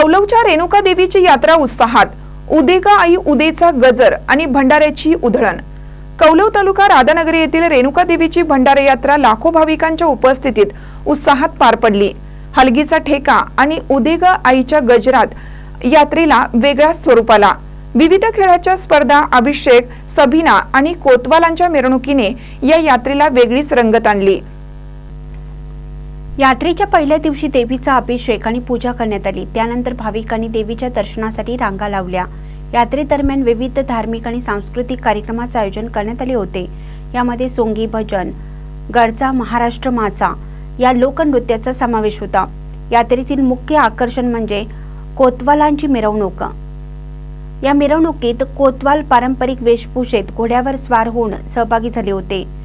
कौलवच्या रेणुका देवीची यात्रा उत्साहात. उदेका आई उदेचा गजर आणि भंडाऱ्याची उधळण. कौलव तालुका राधानगरी येथील रेणुका देवीची भंडारे यात्रा लाखो भाविकांच्या उपस्थितीत उत्साहात पार पडली. हलगीचा ठेका आणि उदेगा आईच्या गजरात यात्रेला वेगळ्या स्वरूपाला. विविध खेळाच्या स्पर्धा अभिषेक सबिना आणि कोतवालांच्या मिरवणुकीने या यात्रेला वेगळीच रंगत आणली. यात्रेच्या पहिल्या दिवशी देवीचा अभिषेक आणि पूजा करण्यात आली. त्यानंतर भाविकांनी देवीच्या दर्शनासाठी रांगा लावल्या. यात्रेदरम्यान विविध धार्मिक आणि सांस्कृतिक कार्यक्रमाचे आयोजन करण्यात आले होते. यामध्ये सोंगी भजन गडचा महाराष्ट्र माचा या लोकनृत्याचा समावेश होता. यात्रेतील मुख्य आकर्षण म्हणजे कोतवालांची मिरवणूक. या मिरवणुकीत कोतवाल पारंपरिक वेशभूषेत घोड्यावर स्वार होऊन सहभागी झाले होते.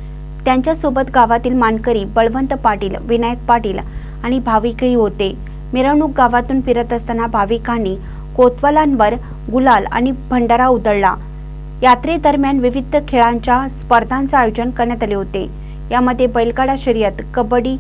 त्यांच्यासोबत गावातील मानकरी बळवंत पाटील विनायक पाटील आणि भाविकही होते. मिरवणूक गावातून फिरत असताना भाविकांनी कोतवालांवर गुलाल आणि भंडारा उधळला. यात्रेदरम्यान विविध खेळांच्या स्पर्धांचं आयोजन करण्यात आले होते. यामध्ये बैलगाडा शर्यत कबड्डी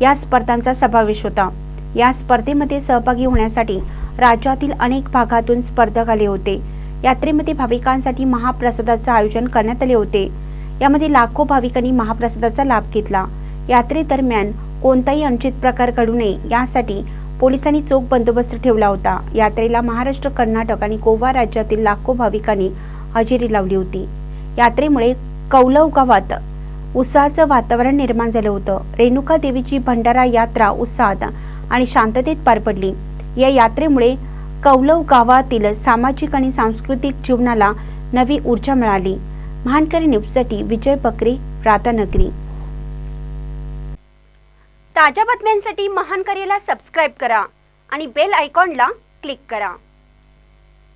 या स्पर्धांचा समावेश होता. या स्पर्धेमध्ये सहभागी होण्यासाठी राज्यातील अनेक भागातून स्पर्धक आले होते. यात्रेमध्ये भाविकांसाठी महाप्रसादाचं आयोजन करण्यात आले होते. यामध्ये लाखो भाविकांनी महाप्रसादाचा लाभ घेतला. यात्रेदरम्यान कोणताही अनुचित प्रकार घडू नये यासाठी पोलिसांनी चोख बंदोबस्त ठेवला होता. यात्रेला महाराष्ट्र कर्नाटक आणि गोवा राज्यातील लाखो भाविकांनी हजेरी लावली होती. यात्रेमुळे कौलव गावात उत्साहाचं वातावरण निर्माण झालं होतं. रेणुका देवीची भंडारा यात्रा उत्साहात आणि शांततेत पार पडली. या यात्रेमुळे कौलव गावातील सामाजिक आणि सांस्कृतिक जीवनाला नवी ऊर्जा मिळाली. महानकरी न्यूजसाठी विजय बकरे प्रातानगरी ताज्या बातम्यांसाठी महानकरीला सबस्क्राईब करा आणि बेल आयकॉनला क्लिक करा.